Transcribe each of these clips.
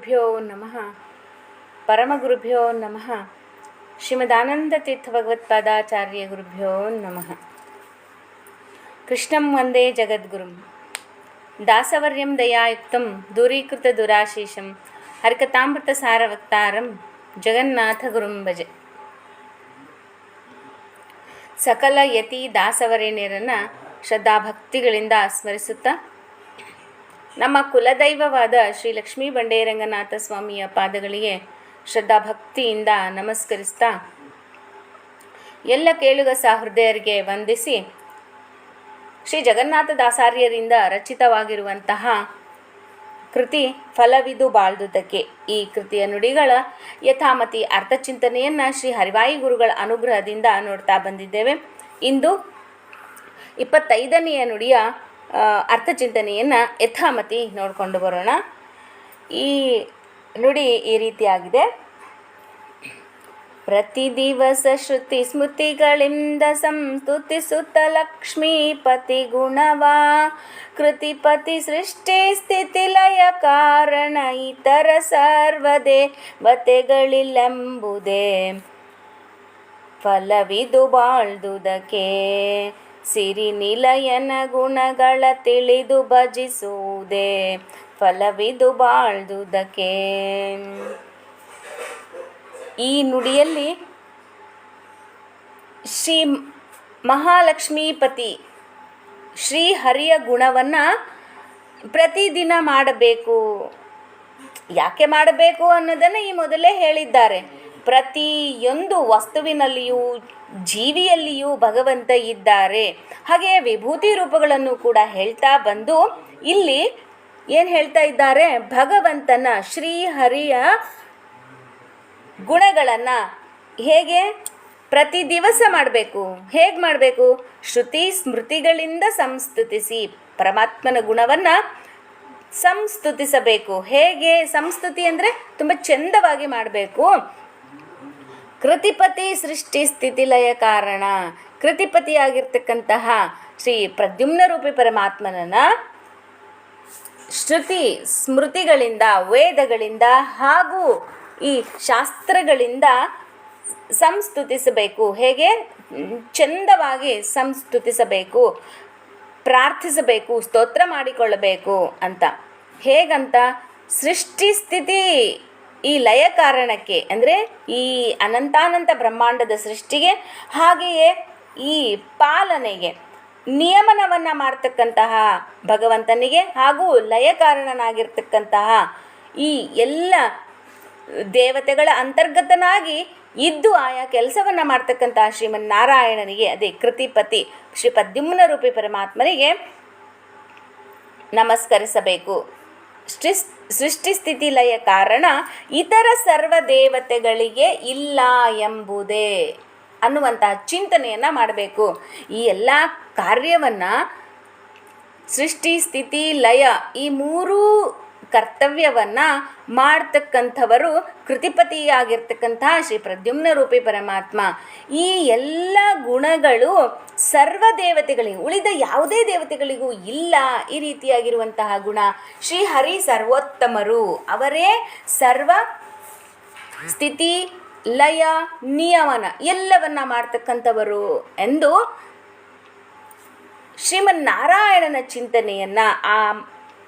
ಗುರುಭ್ಯೋ ನಮಃ. ಪರಮಗುರುಭ್ಯೋ ನಮಃ. ಶ್ರೀಮದಾನಂದತೀರ್ಥ ಭಗವತ್ಪಾದಾಚಾರ್ಯ ಗುರುಭ್ಯೋ ನಮಃ. ಕೃಷ್ಣಂ ವಂದೇ ಜಗದ್ಗುರುಂ. ದಾಸವರ್ಯಂ ದಯಾಯುಕ್ತಂ, ದೂರೀಕೃತ ದುರಾಶೀಷಂ ಹರಿಕತಾಮೃತ ಸಾರವಕ್ತಾರಂ ಜಗನ್ನಾಥ ಗುರುಂ ಭಜೆ. ಸಕಲ ಯತಿ ದಾಸವರೇಣ್ಯರನ್ನು ಶ್ರದ್ಧಾಭಕ್ತಿಗಳಿಂದ ಸ್ಮರಿಸುತ್ತಾ ನಮ್ಮ ಕುಲದೈವವಾದ ಶ್ರೀ ಲಕ್ಷ್ಮೀ ಬಂಡೇರಂಗನಾಥ ಸ್ವಾಮಿಯ ಪಾದಗಳಿಗೆ ಶ್ರದ್ಧಾಭಕ್ತಿಯಿಂದ ನಮಸ್ಕರಿಸ್ತಾ ಎಲ್ಲ ಕೇಳುಗ ಸಹೃದಯರಿಗೆ ವಂದಿಸಿ ಶ್ರೀ ಜಗನ್ನಾಥ ದಾಸಾರ್ಯರಿಂದ ರಚಿತವಾಗಿರುವಂತಹ ಕೃತಿ ಫಲವಿದು ಬಾಳ್ದುದಕ್ಕೆ ಈ ಕೃತಿಯ ನುಡಿಗಳ ಯಥಾಮತಿ ಅರ್ಥಚಿಂತನೆಯನ್ನು ಶ್ರೀ ಹರಿವಾಯಿ ಗುರುಗಳ ಅನುಗ್ರಹದಿಂದ ನೋಡ್ತಾ ಬಂದಿದ್ದೇವೆ. ಇಂದು ಇಪ್ಪತ್ತೈದನೆಯ ನುಡಿಯ ಅರ್ಥಚಿಂತನೆಯನ್ನು ಯಥಾಮತಿ ನೋಡಿಕೊಂಡು ಬರೋಣ. ಈ ನುಡಿ ಈ ರೀತಿಯಾಗಿದೆ. ಪ್ರತಿ ದಿವಸ ಶ್ರುತಿ ಸ್ಮೃತಿಗಳಿಂದ ಸಂಸ್ತುತಿಸುತ್ತ ಲಕ್ಷ್ಮೀಪತಿ ಗುಣವಾ. ಕೃತಿಪತಿ ಸೃಷ್ಟಿ ಸ್ಥಿತಿ ಲಯ ಕಾರಣ ಇತರ ಸರ್ವದೇವತೆಗಳಿಲ್ಲೆಂಬುದೇ ಫಲವಿದು ಬಾಳ್ದುದಕ್ಕೆ ಸಿರಿ ನಿಲಯನ ಗುಣಗಳ ತಿಳಿದು ಭಜಿಸುವುದೇ, ಫಲವಿದು ಬಾಳ್ದುದಕ್ಕೆ. ಈ ನುಡಿಯಲ್ಲಿ ಶ್ರೀ ಮಹಾಲಕ್ಷ್ಮೀಪತಿ ಶ್ರೀ ಹರಿಯ ಗುಣವನ್ನು ಪ್ರತಿದಿನ ಮಾಡಬೇಕು. ಯಾಕೆ ಮಾಡಬೇಕು ಅನ್ನೋದನ್ನು ಈ ಮೊದಲೇ ಹೇಳಿದ್ದಾರೆ. ಪ್ರತಿಯೊಂದು ವಸ್ತುವಿನಲ್ಲಿಯೂ, ಜೀವಿಯಲ್ಲಿಯೂ ಭಗವಂತ ಇದ್ದಾರೆ. ಹಾಗೆ ವಿಭೂತಿ ರೂಪಗಳನ್ನು ಕೂಡ ಹೇಳ್ತಾ ಬಂದು ಇಲ್ಲಿ ಏನು ಹೇಳ್ತಾ ಇದ್ದಾರೆ? ಭಗವಂತನ ಶ್ರೀ ಹರಿಯ ಗುಣಗಳನ್ನು ಹೇಗೆ ಪ್ರತಿ ದಿವಸ ಮಾಡಬೇಕು? ಹೇಗೆ ಮಾಡಬೇಕು? ಶ್ರುತಿ ಸ್ಮೃತಿಗಳಿಂದ ಸಂಸ್ತುತಿಸಿ ಪರಮಾತ್ಮನ ಗುಣವನ್ನು ಸಂಸ್ತುತಿಸಬೇಕು. ಹೇಗೆ ಸಂಸ್ತುತಿ ಅಂದರೆ ತುಂಬ ಚಂದವಾಗಿ ಮಾಡಬೇಕು. ಕೃತಿಪತಿ ಸೃಷ್ಟಿ ಸ್ಥಿತಿಲಯ ಕಾರಣ. ಕೃತಿಪತಿಯಾಗಿರ್ತಕ್ಕಂತಹ ಶ್ರೀ ಪ್ರದ್ಯುಮ್ನ ರೂಪಿ ಪರಮಾತ್ಮನನ್ನು ಶ್ರುತಿ ಸ್ಮೃತಿಗಳಿಂದ, ವೇದಗಳಿಂದ ಹಾಗೂ ಈ ಶಾಸ್ತ್ರಗಳಿಂದ ಸಂಸ್ತುತಿಸಬೇಕು. ಹೇಗೆ? ಚಂದವಾಗಿ ಸಂಸ್ತುತಿಸಬೇಕು. ಪ್ರಾರ್ಥಿಸಬೇಕು, ಸ್ತೋತ್ರ ಮಾಡಿಕೊಳ್ಳಬೇಕು ಅಂತ. ಹೇಗಂತ? ಸೃಷ್ಟಿ ಸ್ಥಿತಿ. ಈ ಲಯ ಕಾರಣಕ್ಕೆ, ಅಂದರೆ ಈ ಅನಂತಾನಂತ ಬ್ರಹ್ಮಾಂಡದ ಸೃಷ್ಟಿಗೆ, ಹಾಗೆಯೇ ಈ ಪಾಲನೆಗೆ, ನಿಯಮನವನ್ನು ಮಾಡ್ತಕ್ಕಂತಹ ಭಗವಂತನಿಗೆ ಹಾಗೂ ಲಯ ಕಾರಣನಾಗಿರ್ತಕ್ಕಂತಹ ಈ ಎಲ್ಲ ದೇವತೆಗಳ ಅಂತರ್ಗತನಾಗಿ ಇದ್ದು ಆಯಾ ಕೆಲಸವನ್ನು ಮಾಡ್ತಕ್ಕಂತಹ ಶ್ರೀಮನ್ನಾರಾಯಣನಿಗೆ, ಅದೇ ಕೃತಿಪತಿ ಶ್ರೀ ಪದ್ಯುಮ್ನ ರೂಪಿ ಪರಮಾತ್ಮನಿಗೆ ನಮಸ್ಕರಿಸಬೇಕು. ಸೃಷ್ಟಿ ಸೃಷ್ಟಿ ಸ್ಥಿತಿ ಲಯ ಕಾರಣ ಇತರ ಸರ್ವ ದೇವತೆಗಳಿಗೆ ಇಲ್ಲ ಎಂಬುದೇ ಅನ್ನುವಂತಹ ಚಿಂತನೆಯನ್ನು ಮಾಡಬೇಕು. ಈ ಎಲ್ಲ ಕಾರ್ಯವನ್ನು ಸೃಷ್ಟಿ ಸ್ಥಿತಿ ಲಯ ಈ ಮೂರೂ ಕರ್ತವ್ಯವನ್ನು ಮಾಡ್ತಕ್ಕಂಥವರು ಕೃತಿಪತಿಯಾಗಿರ್ತಕ್ಕಂತಹ ಶ್ರೀ ಪ್ರದ್ಯುಮ್ನ ರೂಪಿ ಪರಮಾತ್ಮ. ಈ ಎಲ್ಲ ಗುಣಗಳು ಸರ್ವ ದೇವತೆಗಳಿಗೆ ಉಳಿದ ಯಾವುದೇ ದೇವತೆಗಳಿಗೂ ಇಲ್ಲ ಈ ರೀತಿಯಾಗಿರುವಂತಹ ಗುಣ. ಶ್ರೀ ಹರಿ ಸರ್ವೋತ್ತಮರು. ಅವರೇ ಸರ್ವ ಸ್ಥಿತಿ, ಲಯ, ನಿಯಮನ ಎಲ್ಲವನ್ನ ಮಾಡ್ತಕ್ಕಂಥವರು ಎಂದು ಶ್ರೀಮನ್ನಾರಾಯಣನ ಚಿಂತನೆಯನ್ನು ಆ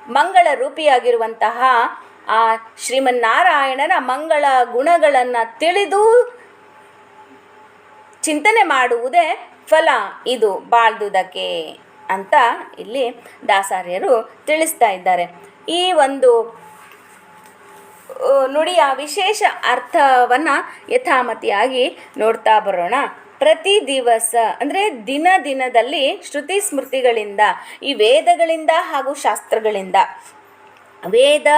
ಮಂಗಳ ರೂಪಿಯಾಗಿರುವಂತಹ ಆ ಶ್ರೀಮನ್ನಾರಾಯಣನ ಮಂಗಳ ಗುಣಗಳನ್ನು ತಿಳಿದು ಚಿಂತನೆ ಮಾಡುವುದೇ ಫಲ. ಇದು ಬಾಳ್ದುದಕ್ಕೆ ಅಂತ ಇಲ್ಲಿ ದಾಸಾರ್ಯರು ತಿಳಿಸ್ತಾ ಇದ್ದಾರೆ. ಈ ಒಂದು ನುಡಿಯ ವಿಶೇಷ ಅರ್ಥವನ್ನು ಯಥಾಮತಿಯಾಗಿ ನೋಡ್ತಾ ಬರೋಣ. ಪ್ರತಿ ದಿವಸ ಅಂದರೆ ದಿನ ದಿನದಲ್ಲಿ ಶ್ರುತಿ ಸ್ಮೃತಿಗಳಿಂದ ಈ ವೇದಗಳಿಂದ ಹಾಗೂ ಶಾಸ್ತ್ರಗಳಿಂದ ವೇದ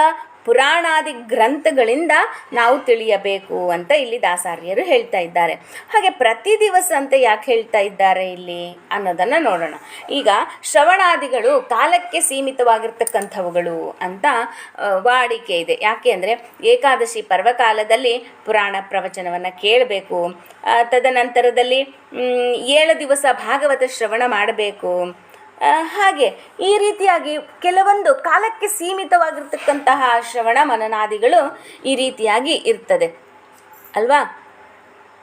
ಪುರಾಣಾದಿ ಗ್ರಂಥಗಳಿಂದ ನಾವು ತಿಳಿಯಬೇಕು ಅಂತ ಇಲ್ಲಿ ದಾಸಾರ್ಯರು ಹೇಳ್ತಾ ಇದ್ದಾರೆ. ಹಾಗೆ ಪ್ರತಿ ದಿವಸ ಅಂತ ಯಾಕೆ ಹೇಳ್ತಾ ಇದ್ದಾರೆ ಇಲ್ಲಿ? ಅನ್ನೋದನ್ನು ನೋಡೋಣ. ಈಗ ಶ್ರವಣಾದಿಗಳು ಕಾಲಕ್ಕೆ ಸೀಮಿತವಾಗಿರ್ತಕ್ಕಂಥವುಗಳು ಅಂತ ವಾಡಿಕೆ ಇದೆ. ಯಾಕೆ ಅಂದರೆ ಏಕಾದಶಿ ಪರ್ವಕಾಲದಲ್ಲಿ ಪುರಾಣ ಪ್ರವಚನವನ್ನು ಕೇಳಬೇಕು. ತದನಂತರದಲ್ಲಿ ಏಳು ದಿವಸ ಭಾಗವತ ಶ್ರವಣ ಮಾಡಬೇಕು. ಹಾಗೆ ಈ ರೀತಿಯಾಗಿ ಕೆಲವೊಂದು ಕಾಲಕ್ಕೆ ಸೀಮಿತವಾಗಿರ್ತಕ್ಕಂತಹ ಶ್ರವಣ ಮನನಾದಿಗಳು ಈ ರೀತಿಯಾಗಿ ಇರ್ತದೆ. ಅಲ್ವಾ?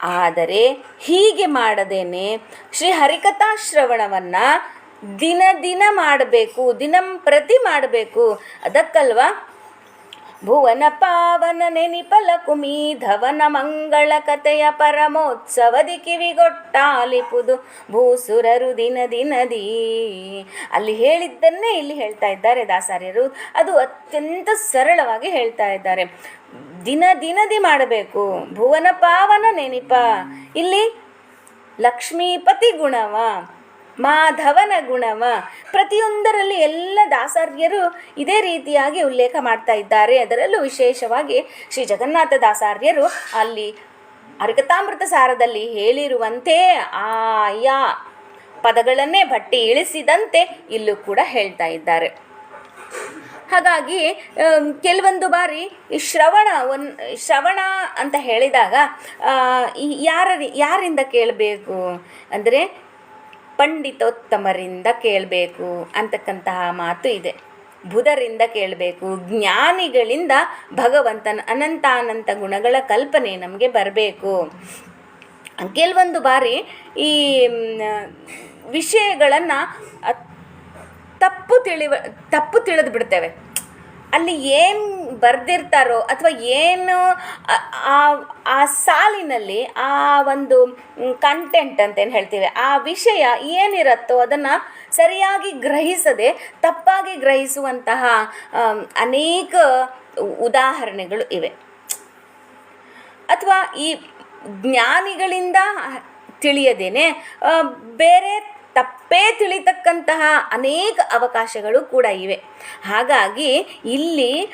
ಆದರೆ ಹೀಗೆ ಮಾಡದೇನೆ ಶ್ರೀ ಹರಿಕಥಾ ಶ್ರವಣವನ್ನು ದಿನ ದಿನ ಮಾಡಬೇಕು ದಿನಂ ಪ್ರತಿ ಮಾಡಬೇಕು. ಅದಕ್ಕಲ್ವಾ? ಭುವನ ಪಾವನ ನೆನಿಪಲ ಕುಮಿ ಧವನ ಮಂಗಳ ಕಥೆಯ ಪರಮೋತ್ಸವದಿ ಕಿವಿಗೊಟ್ಟಾಲಿಪುದು ಭೂಸುರರು ದಿನ ದಿನದಿ. ಅಲ್ಲಿ ಹೇಳಿದ್ದನ್ನೇ ಇಲ್ಲಿ ಹೇಳ್ತಾ ಇದ್ದಾರೆ ದಾಸಾರ್ಯರು. ಅದು ಅತ್ಯಂತ ಸರಳವಾಗಿ ಹೇಳ್ತಾ ಇದ್ದಾರೆ. ದಿನ ದಿನದಿ ಮಾಡಬೇಕು. ಭುವನ ಪಾವನ ನೆನಿಪ. ಇಲ್ಲಿ ಲಕ್ಷ್ಮೀಪತಿ ಗುಣವ. ಮಾಧವನ ಗುಣವ. ಪ್ರತಿಯೊಂದರಲ್ಲಿ ಎಲ್ಲ ದಾಸಾರ್ಯರು ಇದೇ ರೀತಿಯಾಗಿ ಉಲ್ಲೇಖ ಮಾಡ್ತಾ ಇದ್ದಾರೆ. ಅದರಲ್ಲೂ ವಿಶೇಷವಾಗಿ ಶ್ರೀ ಜಗನ್ನಾಥ ದಾಸಾರ್ಯರು ಅಲ್ಲಿ ಅರ್ಗತಾಮೃತ ಸಾರದಲ್ಲಿ ಹೇಳಿರುವಂತೆ ಆಯಾ ಪದಗಳನ್ನೇ ಭಟ್ಟಿ ಇಳಿಸಿದಂತೆ ಇಲ್ಲೂ ಕೂಡ ಹೇಳ್ತಾ ಇದ್ದಾರೆ. ಹಾಗಾಗಿ ಕೆಲವೊಂದು ಬಾರಿ ಈ ಶ್ರವಣ ಒನ್, ಶ್ರವಣ ಅಂತ ಹೇಳಿದಾಗ ಯಾರ ಯಾರಿಂದ ಕೇಳಬೇಕು? ಅಂದರೆ ಪಂಡಿತೋತ್ತಮರಿಂದ ಕೇಳಬೇಕು ಅಂತಕ್ಕಂತಹ ಮಾತು ಇದೆ. ಬುಧರಿಂದ ಕೇಳಬೇಕು, ಜ್ಞಾನಿಗಳಿಂದ ಭಗವಂತನ ಅನಂತಾನಂತ ಗುಣಗಳ ಕಲ್ಪನೆ ನಮಗೆ ಬರಬೇಕು. ಕೆಲವೊಂದು ಬಾರಿ ಈ ವಿಷಯಗಳನ್ನು ತಪ್ಪು ತಿಳಿವ, ತಪ್ಪು ತಿಳಿದು ಬಿಡ್ತೇವೆ. ಅಲ್ಲಿ ಏನು ಬರೆದಿರ್ತಾರೋ ಅಥವಾ ಏನು, ಆ- ಸಾಲಿನಲ್ಲಿ ಆ ಒಂದು ಕಂಟೆಂಟ್ ಅಂತ ಏನು ಹೇಳ್ತೀವಿ, ಆ ವಿಷಯ ಏನಿರುತ್ತೋ ಅದನ್ನು ಸರಿಯಾಗಿ ಗ್ರಹಿಸದೆ, ತಪ್ಪಾಗಿ ಗ್ರಹಿಸುವಂತಹ ಅನೇಕ ಉದಾಹರಣೆಗಳು ಇವೆ. ಅಥವಾ ಈ ಜ್ಞಾನಿಗಳಿಂದ ತಿಳಿಯದೇನೆ ಬೇರೆ ತಪ್ಪೇ ತಿಳಿತಕ್ಕಂತಹ ಅನೇಕ ಅವಕಾಶಗಳು ಕೂಡ ಇವೆ. ಹಾಗಾಗಿ ಇಲ್ಲಿ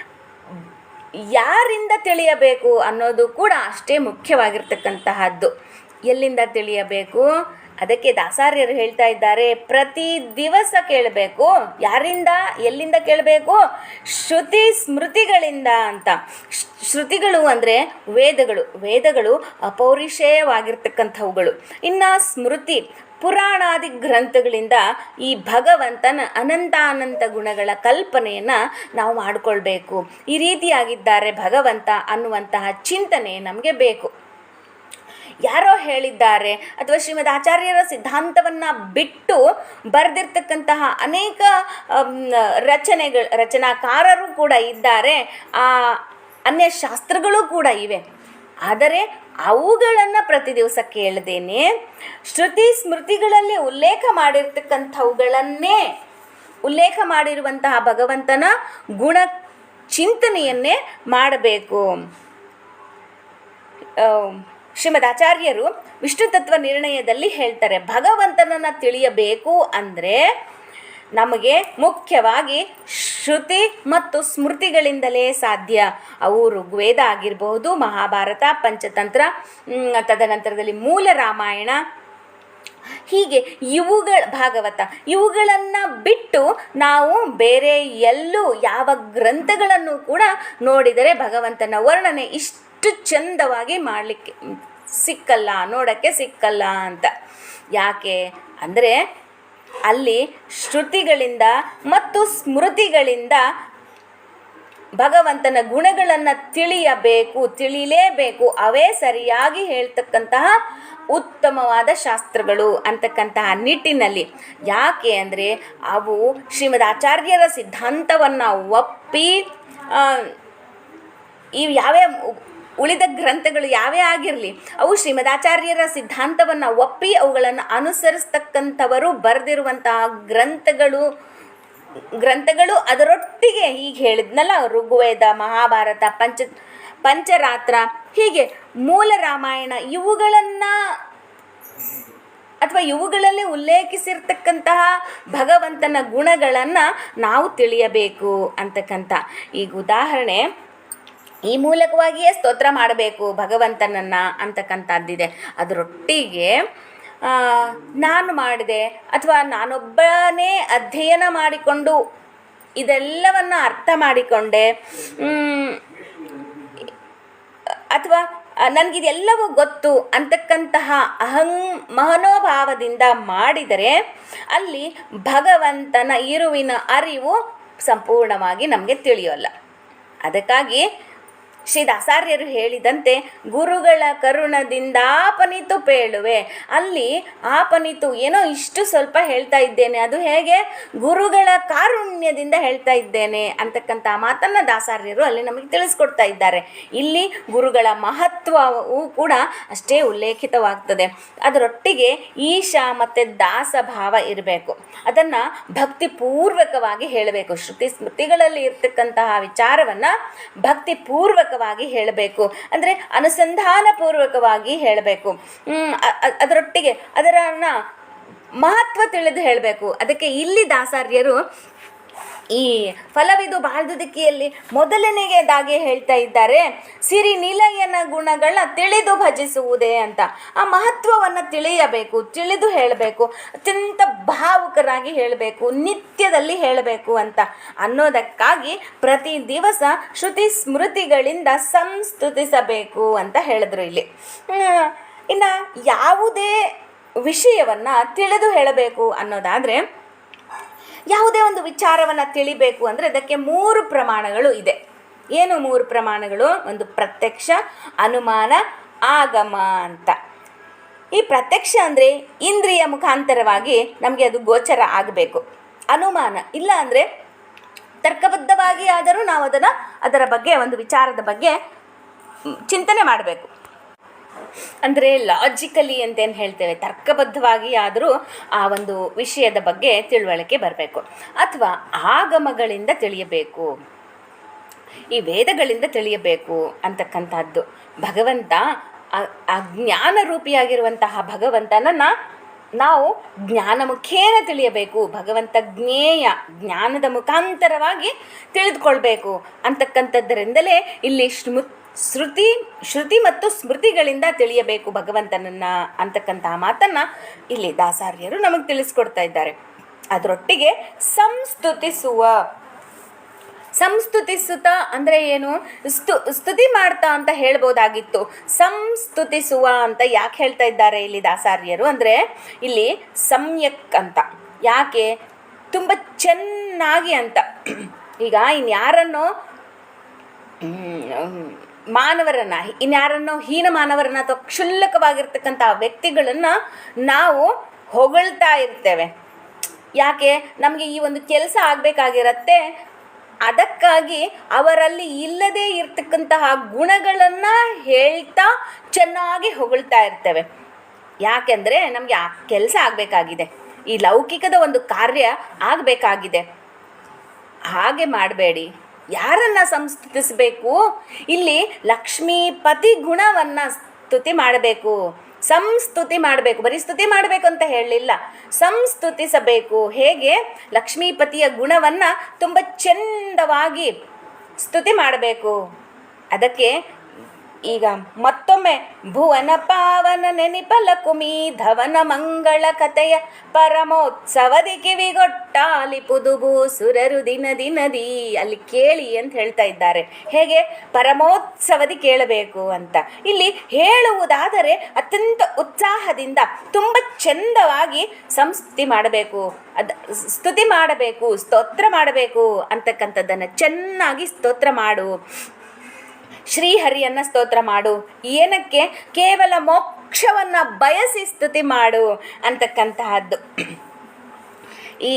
ಯಾರಿಂದ ತಿಳಿಯಬೇಕು ಅನ್ನೋದು ಕೂಡ ಅಷ್ಟೇ ಮುಖ್ಯವಾಗಿರ್ತಕ್ಕಂತಹದ್ದು. ಎಲ್ಲಿಂದ ತಿಳಿಯಬೇಕು? ಅದಕ್ಕೆ ದಾಸಾರ್ಯರು ಹೇಳ್ತಾ ಇದ್ದಾರೆ, ಪ್ರತಿ ದಿವಸ ಕೇಳಬೇಕು. ಯಾರಿಂದ, ಎಲ್ಲಿಂದ ಕೇಳಬೇಕು? ಶ್ರುತಿ ಸ್ಮೃತಿಗಳಿಂದ ಅಂತ. ಶ್ರುತಿಗಳು ಅಂದರೆ ವೇದಗಳು. ವೇದಗಳು ಅಪೌರುಷೇಯವಾಗಿರ್ತಕ್ಕಂಥವುಗಳು. ಇನ್ನು ಸ್ಮೃತಿ ಪುರಾಣಾದಿ ಗ್ರಂಥಗಳಿಂದ ಈ ಭಗವಂತನ ಅನಂತಾನಂತ ಗುಣಗಳ ಕಲ್ಪನೆಯನ್ನು ನಾವು ಮಾಡಿಕೊಳ್ಬೇಕು. ಈ ರೀತಿಯಾಗಿದ್ದಾರೆ ಭಗವಂತ ಅನ್ನುವಂತಹ ಚಿಂತನೆ ನಮಗೆ ಬೇಕು. ಯಾರೋ ಹೇಳಿದ್ದಾರೆ, ಅಥವಾ ಶ್ರೀಮದ್ ಆಚಾರ್ಯರ ಸಿದ್ಧಾಂತವನ್ನು ಬಿಟ್ಟು ಬರೆದಿರ್ತಕ್ಕಂತಹ ಅನೇಕ ರಚನೆಗಳು, ರಚನಾಕಾರರು ಕೂಡ ಇದ್ದಾರೆ. ಆ ಅನ್ಯ ಶಾಸ್ತ್ರಗಳು ಕೂಡ ಇವೆ. ಆದರೆ ಅವುಗಳನ್ನು ಪ್ರತಿ ದಿವಸ ಕೇಳದೇನೆ ಶ್ರುತಿ ಸ್ಮೃತಿಗಳಲ್ಲಿ ಉಲ್ಲೇಖ ಮಾಡಿರ್ತಕ್ಕಂಥವುಗಳನ್ನೇ, ಉಲ್ಲೇಖ ಮಾಡಿರುವಂತಹ ಭಗವಂತನ ಗುಣ ಚಿಂತನೆಯನ್ನೇ ಮಾಡಬೇಕು. ಶ್ರೀಮದ್ ಆಚಾರ್ಯರು ವಿಷ್ಣು ತತ್ವ ನಿರ್ಣಯದಲ್ಲಿ ಹೇಳ್ತಾರೆ, ಭಗವಂತನನ್ನು ತಿಳಿಯಬೇಕು ಅಂದರೆ ನಮಗೆ ಮುಖ್ಯವಾಗಿ ಶ್ರುತಿ ಮತ್ತು ಸ್ಮೃತಿಗಳಿಂದಲೇ ಸಾಧ್ಯ. ಅವು ಋಗ್ವೇದ ಆಗಿರಬಹುದು, ಮಹಾಭಾರತ, ಪಂಚತಂತ್ರ ತದನಂತರದಲ್ಲಿ ಮೂಲ ರಾಮಾಯಣ. ಹೀಗೆ ಇವುಗಳ ಭಾಗವತ, ಇವುಗಳನ್ನು ಬಿಟ್ಟು ನಾವು ಬೇರೆ ಎಲ್ಲೂ ಯಾವ ಗ್ರಂಥಗಳನ್ನು ಕೂಡ ನೋಡಿದರೆ ಭಗವಂತನ ವರ್ಣನೆ ಇಷ್ಟು ಚಂದವಾಗಿ ಮಾಡಲಿಕ್ಕೆ ಸಿಕ್ಕಲ್ಲ, ನೋಡೋಕ್ಕೆ ಸಿಕ್ಕಲ್ಲ ಅಂತ. ಯಾಕೆ? ಅಂದರೆ ಅಲ್ಲಿ ಶ್ರುತಿಗಳಿಂದ ಮತ್ತು ಸ್ಮೃತಿಗಳಿಂದ ಭಗವಂತನ ಗುಣಗಳನ್ನು ತಿಳಿಯಬೇಕು ತಿಳಿಯಲೇಬೇಕು ಅವೇ ಸರಿಯಾಗಿ ಹೇಳ್ತಕ್ಕಂತಹ ಉತ್ತಮವಾದ ಶಾಸ್ತ್ರಗಳು ಅಂತಕ್ಕಂತಹ ನಿಟ್ಟಿನಲ್ಲಿ. ಯಾಕೆ ಅಂದರೆ ಅವು ಶ್ರೀಮದ್ ಆಚಾರ್ಯರ ಸಿದ್ಧಾಂತವನ್ನು ಒಪ್ಪಿ ಈ ಯಾವ್ಯಾವ ಉಳಿದ ಗ್ರಂಥಗಳು ಯಾವೇ ಆಗಿರಲಿ, ಅವು ಶ್ರೀಮದಾಚಾರ್ಯರ ಸಿದ್ಧಾಂತವನ್ನು ಒಪ್ಪಿ ಅವುಗಳನ್ನು ಅನುಸರಿಸ್ತಕ್ಕಂಥವರು ಬರೆದಿರುವಂತಹ ಗ್ರಂಥಗಳು ಗ್ರಂಥಗಳು ಅದರೊಟ್ಟಿಗೆ ಹೀಗೆ ಹೇಳಿದ್ನಲ್ಲ, ಋಗ್ವೇದ, ಮಹಾಭಾರತ, ಪಂಚ, ಪಂಚರಾತ್ರ, ಹೀಗೆ ಮೂಲ ರಾಮಾಯಣ ಇವುಗಳನ್ನು ಅಥವಾ ಇವುಗಳಲ್ಲಿ ಉಲ್ಲೇಖಿಸಿರ್ತಕ್ಕಂತಹ ಭಗವಂತನ ಗುಣಗಳನ್ನು ನಾವು ತಿಳಿಯಬೇಕು ಅಂತಕ್ಕಂಥ. ಈಗ ಉದಾಹರಣೆ ಈ ಮೂಲಕವಾಗಿಯೇ ಸ್ತೋತ್ರ ಮಾಡಬೇಕು, ಭಗವಂತನನ್ನು ಅಂತಕ್ಕಂಥದ್ದಿದೆ. ಅದರೊಟ್ಟಿಗೆ ನಾನು ಮಾಡಿದೆ ಅಥವಾ ನಾನೊಬ್ಬನೇ ಅಧ್ಯಯನ ಮಾಡಿಕೊಂಡು ಇದೆಲ್ಲವನ್ನು ಅರ್ಥ ಮಾಡಿಕೊಂಡೆ ಅಥವಾ ನನಗಿದೆಲ್ಲವೂ ಗೊತ್ತು ಅಂತಕ್ಕಂತಹ ಅಹಂ ಮಹನೋಭಾವದಿಂದ ಮಾಡಿದರೆ ಅಲ್ಲಿ ಭಗವಂತನ ಇರುವಿನ ಅರಿವು ಸಂಪೂರ್ಣವಾಗಿ ನಮಗೆ ತಿಳಿಯೋಲ್ಲ. ಅದಕ್ಕಾಗಿ ಶ್ರೀ ದಾಸಾರ್ಯರು ಹೇಳಿದಂತೆ ಗುರುಗಳ ಕರುಣದಿಂದಾಪನಿತು ಪೇಳುವೆ. ಅಲ್ಲಿ ಆಪನಿತು ಏನೋ ಇಷ್ಟು ಸ್ವಲ್ಪ ಹೇಳ್ತಾ ಇದ್ದೇನೆ. ಅದು ಹೇಗೆ? ಗುರುಗಳ ಕಾರುಣ್ಯದಿಂದ ಹೇಳ್ತಾ ಇದ್ದೇನೆ ಅಂತಕ್ಕಂಥ ಮಾತನ್ನು ದಾಸಾರ್ಯರು ಅಲ್ಲಿ ನಮಗೆ ತಿಳಿಸ್ಕೊಡ್ತಾ ಇದ್ದಾರೆ. ಇಲ್ಲಿ ಗುರುಗಳ ಮಹತ್ವವು ಕೂಡ ಅಷ್ಟೇ ಉಲ್ಲೇಖಿತವಾಗ್ತದೆ. ಅದರೊಟ್ಟಿಗೆ ಈಶಾ ಮತ್ತು ದಾಸ ಭಾವ ಇರಬೇಕು. ಅದನ್ನು ಭಕ್ತಿಪೂರ್ವಕವಾಗಿ ಹೇಳಬೇಕು. ಶ್ರುತಿ ಸ್ಮೃತಿಗಳಲ್ಲಿ ಇರ್ತಕ್ಕಂತಹ ವಿಚಾರವನ್ನು ಭಕ್ತಿಪೂರ್ವಕವಾಗಿ ಹೇಳಬೇಕು. ಅಂದರೆ ಅನುಸಂಧಾನಪೂರ್ವಕವಾಗಿ ಹೇಳಬೇಕು. ಅದರೊಟ್ಟಿಗೆ ಅದರನ್ನ ಮಹತ್ವ ತಿಳಿದು ಹೇಳಬೇಕು. ಅದಕ್ಕೆ ಇಲ್ಲಿ ದಾಸಾರ್ಯರು ಈ ಫಲವಿದು ಬಾಳ್ದುದಿಕೆಯಲ್ಲಿ ಮೊದಲನೆಯದಾಗಿ ಹೇಳ್ತಾ ಇದ್ದಾರೆ. ಸಿರಿ ನಿಲಯನ ಗುಣಗಳ ತಿಳಿದು ಭಜಿಸುವುದೇ ಅಂತ. ಆ ಮಹತ್ವವನ್ನು ತಿಳಿಯಬೇಕು, ತಿಳಿದು ಹೇಳಬೇಕು, ಅತ್ಯಂತ ಭಾವುಕರಾಗಿ ಹೇಳಬೇಕು, ನಿತ್ಯದಲ್ಲಿ ಹೇಳಬೇಕು ಅಂತ. ಅನ್ನೋದಕ್ಕಾಗಿ ಪ್ರತಿ ದಿವಸ ಶ್ರುತಿ ಸ್ಮೃತಿಗಳಿಂದ ಸಂಸ್ತುತಿಸಬೇಕು ಅಂತ ಹೇಳಿದ್ರು ಇಲ್ಲಿ. ಇನ್ನು ಯಾವುದೇ ವಿಷಯವನ್ನು ತಿಳಿದು ಹೇಳಬೇಕು ಅನ್ನೋದಾದರೆ ಯಾವುದೇ ಒಂದು ವಿಚಾರವನ್ನು ತಿಳಿಬೇಕು ಅಂದರೆ ಅದಕ್ಕೆ ಮೂರು ಪ್ರಮಾಣಗಳು ಇದೆ. ಏನು ಮೂರು ಪ್ರಮಾಣಗಳು? ಒಂದು ಪ್ರತ್ಯಕ್ಷ, ಅನುಮಾನ, ಆಗಮ ಅಂತ. ಈ ಪ್ರತ್ಯಕ್ಷ ಅಂದರೆ ಇಂದ್ರಿಯ ಮುಖಾಂತರವಾಗಿ ನಮಗೆ ಅದು ಗೋಚರ ಆಗಬೇಕು. ಅನುಮಾನ ಇಲ್ಲ ಅಂದರೆ ತರ್ಕಬದ್ಧವಾಗಿ ಆದರೂ ನಾವು ಅದನ್ನು ಅದರ ಬಗ್ಗೆ, ಒಂದು ವಿಚಾರದ ಬಗ್ಗೆ ಚಿಂತನೆ ಮಾಡಬೇಕು. ಅಂದರೆ ಲಾಜಿಕಲಿ ಅಂತೇನು ಹೇಳ್ತೇವೆ, ತರ್ಕಬದ್ಧವಾಗಿ ಆದರೂ ಆ ಒಂದು ವಿಷಯದ ಬಗ್ಗೆ ತಿಳುವಳಿಕೆ ಬರಬೇಕು. ಅಥವಾ ಆಗಮಗಳಿಂದ ತಿಳಿಯಬೇಕು. ಈ ವೇದಗಳಿಂದ ತಿಳಿಯಬೇಕು ಅಂತಕ್ಕಂಥದ್ದು. ಭಗವಂತ ಆ- ಆ ಜ್ಞಾನ ರೂಪಿಯಾಗಿರುವಂತಹ ಭಗವಂತನನ್ನು ನಾವು ಜ್ಞಾನ ಮುಖೇನ ತಿಳಿಯಬೇಕು, ಭಗವಂತ ಜ್ಞೇಯ ಜ್ಞಾನದ ಮುಖಾಂತರವಾಗಿ ತಿಳಿದುಕೊಳ್ಬೇಕು ಅಂತಕ್ಕಂಥದ್ದರಿಂದಲೇ ಇಲ್ಲಿ ಸ್ಮೃ ಶ್ರುತಿ ಶ್ರುತಿ ಮತ್ತು ಸ್ಮೃತಿಗಳಿಂದ ತಿಳಿಯಬೇಕು ಭಗವಂತನನ್ನ ಅಂತಕ್ಕಂತಹ ಮಾತನ್ನು ಇಲ್ಲಿ ದಾಸಾರ್ಯರು ನಮಗೆ ತಿಳಿಸ್ಕೊಡ್ತಾ ಇದ್ದಾರೆ. ಅದರೊಟ್ಟಿಗೆ ಸಂಸ್ತುತಿಸುವ, ಸಂಸ್ತುತಿಸುತ್ತ ಅಂದರೆ ಏನು? ಸ್ತು ಸ್ತುತಿ ಮಾಡ್ತಾ ಅಂತ ಹೇಳ್ಬೋದಾಗಿತ್ತು. ಸಂಸ್ತುತಿಸುವ ಅಂತ ಯಾಕೆ ಹೇಳ್ತಾ ಇದ್ದಾರೆ ಇಲ್ಲಿ ದಾಸಾರ್ಯರು? ಅಂದರೆ ಇಲ್ಲಿ ಸಮ್ಯಕ್ ಅಂತ. ಯಾಕೆ? ತುಂಬ ಚೆನ್ನಾಗಿ ಅಂತ. ಈಗ ಇನ್ಯಾರನ್ನೋ ಮಾನವರನ್ನ ಇನ್ಯಾರನ್ನೋ ಹೀನ ಮಾನವರನ್ನ ಅಥವಾ ಕ್ಷುಲ್ಲಕವಾಗಿರ್ತಕ್ಕಂಥ ವ್ಯಕ್ತಿಗಳನ್ನು ನಾವು ಹೊಗಳ್ತಾ ಇರ್ತೇವೆ. ಯಾಕೆ? ನಮಗೆ ಈ ಒಂದು ಕೆಲಸ ಆಗಬೇಕಾಗಿರತ್ತೆ. ಅದಕ್ಕಾಗಿ ಅವರಲ್ಲಿ ಇಲ್ಲದೇ ಇರ್ತಕ್ಕಂತಹ ಗುಣಗಳನ್ನು ಹೇಳ್ತಾ ಚೆನ್ನಾಗಿ ಹೊಗಳ್ತಾ ಇರ್ತೇವೆ. ಯಾಕೆಂದರೆ ನಮಗೆ ಆ ಕೆಲಸ ಆಗಬೇಕಾಗಿದೆ. ಈ ಲೌಕಿಕದ ಒಂದು ಕಾರ್ಯ ಆಗಬೇಕಾಗಿದೆ. ಹಾಗೆ ಮಾಡಬೇಡಿ. ಯಾರನ್ನ ಸಂಸ್ತುತಿಸಬೇಕು ಇಲ್ಲಿ ಲಕ್ಷ್ಮೀಪತಿ ಗುಣವನ್ನು ಸ್ತುತಿ ಮಾಡಬೇಕು. ಸಂಸ್ತುತಿ ಮಾಡಬೇಕು. ಬರೀ ಸ್ತುತಿ ಮಾಡಬೇಕು ಅಂತ ಹೇಳಲಿಲ್ಲ. ಸಂಸ್ತುತಿಸಬೇಕು ಹೇಗೆ? ಲಕ್ಷ್ಮೀಪತಿಯ ಗುಣವನ್ನು ತುಂಬ ಚೆಂದವಾಗಿ ಸ್ತುತಿ ಮಾಡಬೇಕು. ಅದಕ್ಕೆ ಈಗ ಮತ್ತೊಮ್ಮೆ, ಭುವನ ಪಾವನ ನೆನಿಪಲ ಕುಮಿ ಧವನ ಮಂಗಳ ಕಥೆಯ ಪರಮೋತ್ಸವದಿ ಕಿವಿಗೊಟ್ಟಾಲಿ ಪುದುಬು ಸುರರು ದಿನ ದಿನದಿ ಅಲ್ಲಿ ಕೇಳಿ ಅಂತ ಹೇಳ್ತಾ ಇದ್ದಾರೆ. ಹೇಗೆ? ಪರಮೋತ್ಸವದಿ ಕೇಳಬೇಕು ಅಂತ. ಇಲ್ಲಿ ಹೇಳುವುದಾದರೆ ಅತ್ಯಂತ ಉತ್ಸಾಹದಿಂದ ತುಂಬ ಚಂದವಾಗಿ ಸಂಸ್ತಿ ಮಾಡಬೇಕು. ಅದ ಸ್ತುತಿ ಮಾಡಬೇಕು, ಸ್ತೋತ್ರ ಮಾಡಬೇಕು ಅಂತಕ್ಕಂಥದ್ದನ್ನು ಚೆನ್ನಾಗಿ ಸ್ತೋತ್ರ ಮಾಡು. ಶ್ರೀಹರಿಯನ್ನು ಸ್ತೋತ್ರ ಮಾಡು. ಏನಕ್ಕೆ? ಕೇವಲ ಮೋಕ್ಷವನ್ನು ಬಯಸಿ ಸ್ತುತಿ ಮಾಡು ಅಂತಕ್ಕಂತಹದ್ದು. ಈ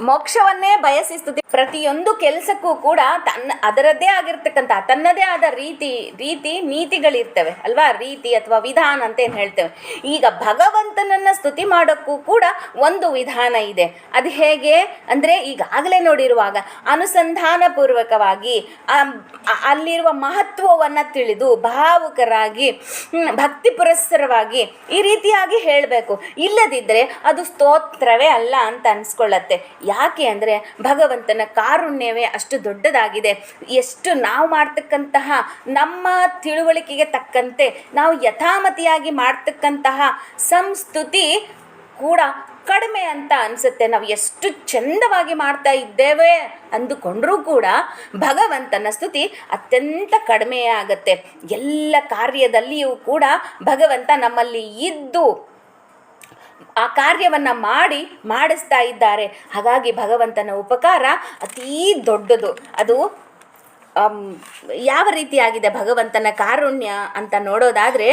ಮೋಕ್ಷವನ್ನೇ ಬಯಸಿ ಸ್ತುತಿ ಪ್ರತಿಯೊಂದು ಕೆಲಸಕ್ಕೂ ಕೂಡ ತನ್ನ, ಅದರದ್ದೇ ಆಗಿರ್ತಕ್ಕಂಥ, ತನ್ನದೇ ಆದ ರೀತಿ ರೀತಿ ನೀತಿಗಳಿರ್ತವೆ. ಅಲ್ವಾ? ರೀತಿ ಅಥವಾ ವಿಧಾನ ಅಂತ ಏನು ಹೇಳ್ತೇವೆ. ಈಗ ಭಗವಂತನನ್ನು ಸ್ತುತಿ ಮಾಡೋಕ್ಕೂ ಕೂಡ ಒಂದು ವಿಧಾನ ಇದೆ. ಅದು ಹೇಗೆ? ಅಂದರೆ ಈಗಾಗಲೇ ನೋಡಿರುವಾಗ ಅನುಸಂಧಾನಪೂರ್ವಕವಾಗಿ ಆ- ಆ- ಅಲ್ಲಿರುವ ಮಹತ್ವವನ್ನು ತಿಳಿದು ಭಾವುಕರಾಗಿ ಭಕ್ತಿ ಪುರಸ್ಸರವಾಗಿ ಈ ರೀತಿಯಾಗಿ ಹೇಳಬೇಕು. ಇಲ್ಲದಿದ್ದರೆ ಅದು ಸ್ತೋತ್ರವೇ ಅಲ್ಲ ಅಂತ ಅನ್ಸ್ಕೊಳ್ಳತ್ತೆ. ಯಾಕೆ ಅಂದರೆ ಭಗವಂತನ ಕಾರುಣ್ಯವೇ ಅಷ್ಟು ದೊಡ್ಡದಾಗಿದೆ. ಎಷ್ಟು ನಾವು ಮಾಡ್ತಕ್ಕಂತಹ ನಮ್ಮ ತಿಳುವಳಿಕೆಗೆ ತಕ್ಕಂತೆ, ನಾವು ಯಥಾಮತಿಯಾಗಿ ಮಾಡ್ತಕ್ಕಂತಹ ಸಂಸ್ತುತಿ ಕೂಡ ಕಡಿಮೆ ಅಂತ ಅನಿಸುತ್ತೆ. ನಾವು ಎಷ್ಟು ಚಂದವಾಗಿ ಮಾಡ್ತಾ ಇದ್ದೇವೆ ಅಂದುಕೊಂಡರೂ ಕೂಡ ಭಗವಂತನ ಸ್ತುತಿ ಅತ್ಯಂತ ಕಡಿಮೆ ಆಗುತ್ತೆ ಎಲ್ಲ ಕಾರ್ಯದಲ್ಲಿಯೂ ಕೂಡ ಭಗವಂತ ನಮ್ಮಲ್ಲಿ ಇದ್ದು ಆ ಕಾರ್ಯವನ್ನು ಮಾಡಿ ಮಾಡಿಸ್ತಾ ಇದ್ದಾರೆ. ಹಾಗಾಗಿ ಭಗವಂತನ ಉಪಕಾರ ಅತೀ ದೊಡ್ಡದು. ಅದು ಯಾವ ರೀತಿಯಾಗಿದೆ ಭಗವಂತನ ಕಾರುಣ್ಯ ಅಂತ ನೋಡೋದಾದರೆ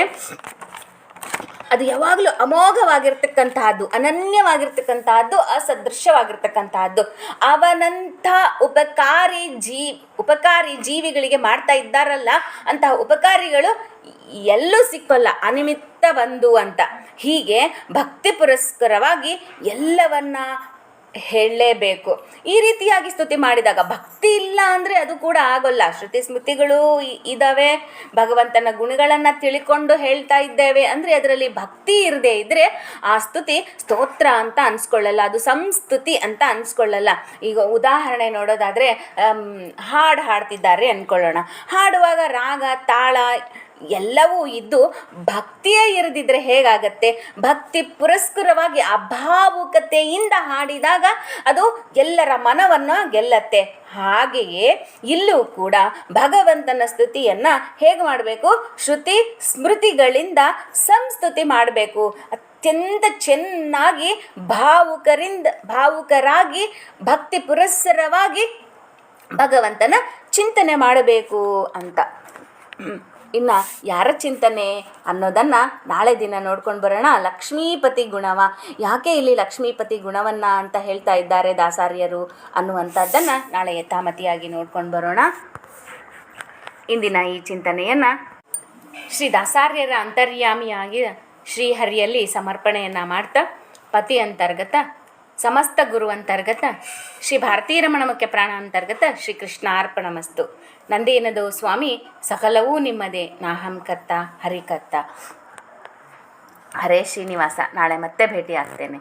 ಅದು ಯಾವಾಗಲೂ ಅಮೋಘವಾಗಿರ್ತಕ್ಕಂತಹದ್ದು, ಅನನ್ಯವಾಗಿರ್ತಕ್ಕಂತಹದ್ದು, ಅಸದೃಶ್ಯವಾಗಿರ್ತಕ್ಕಂತಹದ್ದು. ಅವನಂಥ ಉಪಕಾರಿ ಜೀ, ಉಪಕಾರಿ ಜೀವಿಗಳಿಗೆ ಮಾಡ್ತಾ ಇದ್ದಾರಲ್ಲ, ಅಂತಹ ಉಪಕಾರಿಗಳು ಎಲ್ಲೂ ಸಿಕ್ಕೋಲ್ಲ, ಅನಿಮಿತ್ತ ಬಂದು ಅಂತ. ಹೀಗೆ ಭಕ್ತಿ ಪುರಸ್ಕರವಾಗಿ ಎಲ್ಲವನ್ನ ಹೇಳಲೇಬೇಕು. ಈ ರೀತಿಯಾಗಿ ಸ್ತುತಿ ಮಾಡಿದಾಗ ಭಕ್ತಿ ಇಲ್ಲ ಅಂದರೆ ಅದು ಕೂಡ ಆಗೋಲ್ಲ. ಶ್ರುತಿ ಸ್ಮೃತಿಗಳು ಇ- ಇದಾವೆ. ಭಗವಂತನ ಗುಣಗಳನ್ನು ತಿಳ್ಕೊಂಡು ಹೇಳ್ತಾ ಇದ್ದೇವೆ ಅಂದರೆ ಅದರಲ್ಲಿ ಭಕ್ತಿ ಇರದೇ ಇದ್ದರೆ ಆ ಸ್ತುತಿ ಸ್ತೋತ್ರ ಅಂತ ಅನ್ಸ್ಕೊಳ್ಳಲ್ಲ. ಅದು ಸಂಸ್ತುತಿ ಅಂತ ಅನ್ಸ್ಕೊಳ್ಳಲ್ಲ. ಈಗ ಉದಾಹರಣೆ ನೋಡೋದಾದರೆ ಹಾಡು ಹಾಡ್ತಿದ್ದಾರೆ ಅಂದ್ಕೊಳ್ಳೋಣ ಹಾಡುವಾಗ ರಾಗ, ತಾಳ ಎಲ್ಲವೂ ಇದ್ದು ಭಕ್ತಿಯೇ ಇರದಿದ್ರೆ ಹೇಗಾಗತ್ತೆ? ಭಕ್ತಿ ಪುರಸ್ಕರವಾಗಿ ಅಭಾವುಕತೆಯಿಂದ ಹಾಡಿದಾಗ ಅದು ಎಲ್ಲರ ಮನವನ್ನು ಗೆಲ್ಲತ್ತೆ. ಹಾಗೆಯೇ ಇಲ್ಲೂ ಕೂಡ ಭಗವಂತನ ಸ್ತುತಿಯನ್ನು ಹೇಗೆ ಮಾಡಬೇಕು? ಶ್ರುತಿ ಸ್ಮೃತಿಗಳಿಂದ ಸಂಸ್ತುತಿ ಮಾಡಬೇಕು. ಅತ್ಯಂತ ಚೆನ್ನಾಗಿ ಭಾವುಕರಿಂದ, ಭಾವುಕರಾಗಿ, ಭಕ್ತಿ ಪುರಸ್ಸರವಾಗಿ ಭಗವಂತನ ಚಿಂತನೆ ಮಾಡಬೇಕು ಅಂತ. ಇನ್ನ ಯಾರ ಚಿಂತನೆ ಅನ್ನೋದನ್ನ ನಾಳೆ ದಿನ ನೋಡ್ಕೊಂಡು ಬರೋಣ. ಲಕ್ಷ್ಮೀಪತಿ ಗುಣವ. ಯಾಕೆ ಇಲ್ಲಿ ಲಕ್ಷ್ಮೀಪತಿ ಗುಣವನ್ನ ಅಂತ ಹೇಳ್ತಾ ಇದ್ದಾರೆ ದಾಸಾರ್ಯರು ಅನ್ನುವಂಥದ್ದನ್ನ ನಾಳೆ ಯಥಾಮತಿಯಾಗಿ ನೋಡ್ಕೊಂಡು ಬರೋಣ. ಇಂದಿನ ಈ ಚಿಂತನೆಯನ್ನ ಶ್ರೀ ದಾಸಾರ್ಯರ ಅಂತರ್ಯಾಮಿಯಾಗಿ ಶ್ರೀಹರಿಯಲ್ಲಿ ಸಮರ್ಪಣೆಯನ್ನು ಮಾಡ್ತಾ ಪತಿ ಅಂತರ್ಗತ ಸಮಸ್ತ ಗುರು ಅಂತರ್ಗತ ಶ್ರೀ ಭಾರತೀ ರಮಣ ಮುಖ್ಯ ಪ್ರಾಣ ಅಂತರ್ಗತ ಶ್ರೀ ಕೃಷ್ಣಾರ್ಪಣಮಸ್ತು ನಂದೇನದು ಸ್ವಾಮಿ, ಸಕಲವೂ ನಿಮ್ಮದೇ. ನಾಹಂ ಕರ್ತ ಹರಿಕರ್ತ ಹರೇ ಶ್ರೀನಿವಾಸ, ನಾಳೆ ಮತ್ತೆ ಭೇಟಿ ಆಗ್ತೇನೆ.